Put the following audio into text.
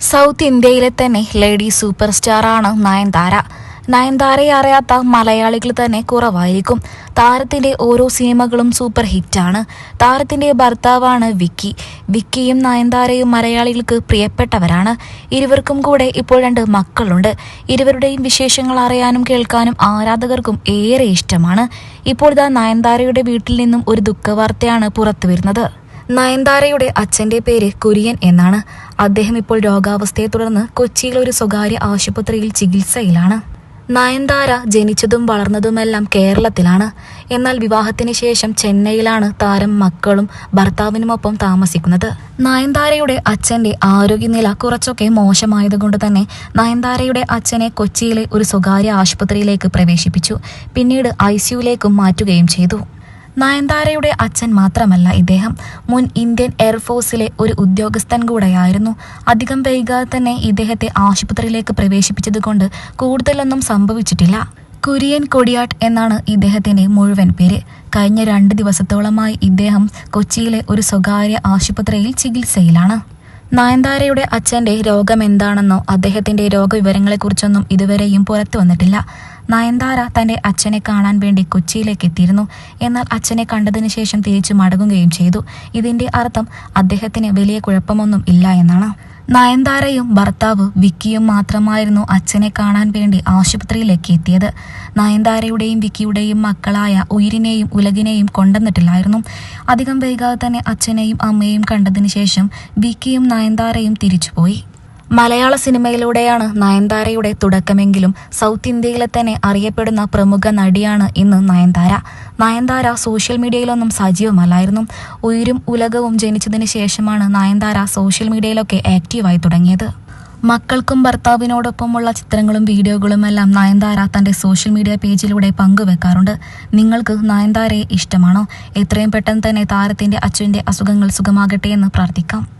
South ഇന്ത്യയിലെ തന്നെ lady super സ്റ്റാറാണ് നയൻതാര. നയൻതാരയെ അറിയാത്ത മലയാളികൾ തന്നെ കുറവായിരിക്കും. താരത്തിന്റെ ഓരോ സിനിമകളും സൂപ്പർ ഹിറ്റാണ് താരത്തിന്റെ ഭർത്താവാണ് വിക്കി. വിക്കിയും നയൻതാരയും മലയാളികൾക്ക് പ്രിയപ്പെട്ടവരാണ്. ഇരുവർക്കും കൂടെ ഇപ്പോൾ രണ്ട് മക്കളുണ്ട്. ഇരുവരുടെയും വിശേഷങ്ങൾ അറിയാനും കേൾക്കാനും ആരാധകർക്കും ഏറെ ഇഷ്ടമാണ്. ഇപ്പോൾ ഇതാ നയൻതാരയുടെ വീട്ടിൽ നിന്നും ഒരു ദുഃഖവാർത്തയാണ് പുറത്തുവരുന്നത്. നയൻതാരയുടെ അച്ഛന്റെ പേര് കുര്യൻ എന്നാണ്. അദ്ദേഹം ഇപ്പോൾ രോഗാവസ്ഥയെ തുടർന്ന് കൊച്ചിയിലെ ഒരു സ്വകാര്യ ആശുപത്രിയിൽ ചികിത്സയിലാണ്. നയൻതാര ജനിച്ചതും വളർന്നതുമെല്ലാം കേരളത്തിലാണ്. എന്നാൽ വിവാഹത്തിന് ശേഷം ചെന്നൈയിലാണ് താരം മക്കളും ഭർത്താവിനുമൊപ്പം താമസിക്കുന്നത്. നയൻതാരയുടെ അച്ഛന്റെ ആരോഗ്യനില കുറച്ചൊക്കെ മോശമായതുകൊണ്ട് തന്നെ നയൻതാരയുടെ അച്ഛനെ കൊച്ചിയിലെ ഒരു സ്വകാര്യ ആശുപത്രിയിലേക്ക് പ്രവേശിപ്പിച്ചു. പിന്നീട് ഐ മാറ്റുകയും ചെയ്തു. നയൻതാരയുടെ അച്ഛൻ മാത്രമല്ല ഇദ്ദേഹം. മുൻ ഇന്ത്യൻ എയർഫോഴ്സിലെ ഒരു ഉദ്യോഗസ്ഥൻ കൂടെയായിരുന്നു. അധികം വൈകാതെ തന്നെ ഇദ്ദേഹത്തെ ആശുപത്രിയിലേക്ക് പ്രവേശിപ്പിച്ചതുകൊണ്ട് കൂടുതലൊന്നും സംഭവിച്ചിട്ടില്ല. കുര്യൻ കൊടിയാട്ട് എന്നാണ് ഇദ്ദേഹത്തിന്റെ മുഴുവൻ പേര്. കഴിഞ്ഞ രണ്ട് ദിവസത്തോളമായി ഇദ്ദേഹം കൊച്ചിയിലെ ഒരു സ്വകാര്യ ആശുപത്രിയിൽ ചികിത്സയിലാണ്. നയൻതാരയുടെ അച്ഛന്റെ രോഗം എന്താണെന്നോ അദ്ദേഹത്തിന്റെ രോഗവിവരങ്ങളെക്കുറിച്ചൊന്നും ഇതുവരെയും പുറത്തു വന്നിട്ടില്ല. നയൻതാര തന്റെ അച്ഛനെ കാണാൻ വേണ്ടി കൊച്ചിയിലേക്ക് എത്തിയിരുന്നു എന്നാൽ അച്ഛനെ കണ്ടതിന് ശേഷം തിരിച്ചു മടങ്ങുകയും ചെയ്തു. ഇതിന്റെ അർത്ഥം അദ്ദേഹത്തിന് വലിയ കുഴപ്പമൊന്നും ഇല്ല എന്നാണ്. നയൻതാരയും ഭർത്താവ് വിക്കിയും മാത്രമായിരുന്നു അച്ഛനെ കാണാൻ വേണ്ടി ആശുപത്രിയിലേക്ക് എത്തിയത് നയൻതാരയുടെയും വിക്കിയുടെയും മക്കളായ ഉയിരിനെയും ഉലകിനെയും കൊണ്ടുവന്നിട്ടില്ലായിരുന്നു. അധികം വൈകാതെ തന്നെ അച്ഛനെയും അമ്മയെയും കണ്ടതിന് ശേഷം വിക്കിയും നയൻതാരയും തിരിച്ചുപോയി. മലയാള സിനിമയിലൂടെയാണ് നയൻതാരയുടെ തുടക്കമെങ്കിലും സൗത്ത് ഇന്ത്യയിലെ തന്നെ അറിയപ്പെടുന്ന പ്രമുഖ നടിയാണ് ഇന്ന് നയൻതാര. നയൻതാര സോഷ്യൽ മീഡിയയിലൊന്നും സജീവമല്ലായിരുന്നു. ഉയരും ഉലകവും ജനിച്ചതിന് ശേഷമാണ് നയൻതാര സോഷ്യൽ മീഡിയയിലൊക്കെ ആക്റ്റീവായി തുടങ്ങിയത്. മക്കൾക്കും ഭർത്താവിനോടൊപ്പമുള്ള ചിത്രങ്ങളും വീഡിയോകളും എല്ലാം നയൻതാര തന്റെ സോഷ്യൽ മീഡിയ പേജിലൂടെ പങ്കുവെക്കാറുണ്ട്. നിങ്ങൾക്ക് നയൻതാരയെ ഇഷ്ടമാണോ? എത്രയും പെട്ടെന്ന് തന്നെ താരത്തിന്റെ അച്ഛന്റെ അസുഖങ്ങൾ സുഖമാകട്ടെ എന്ന് പ്രാർത്ഥിക്കാം.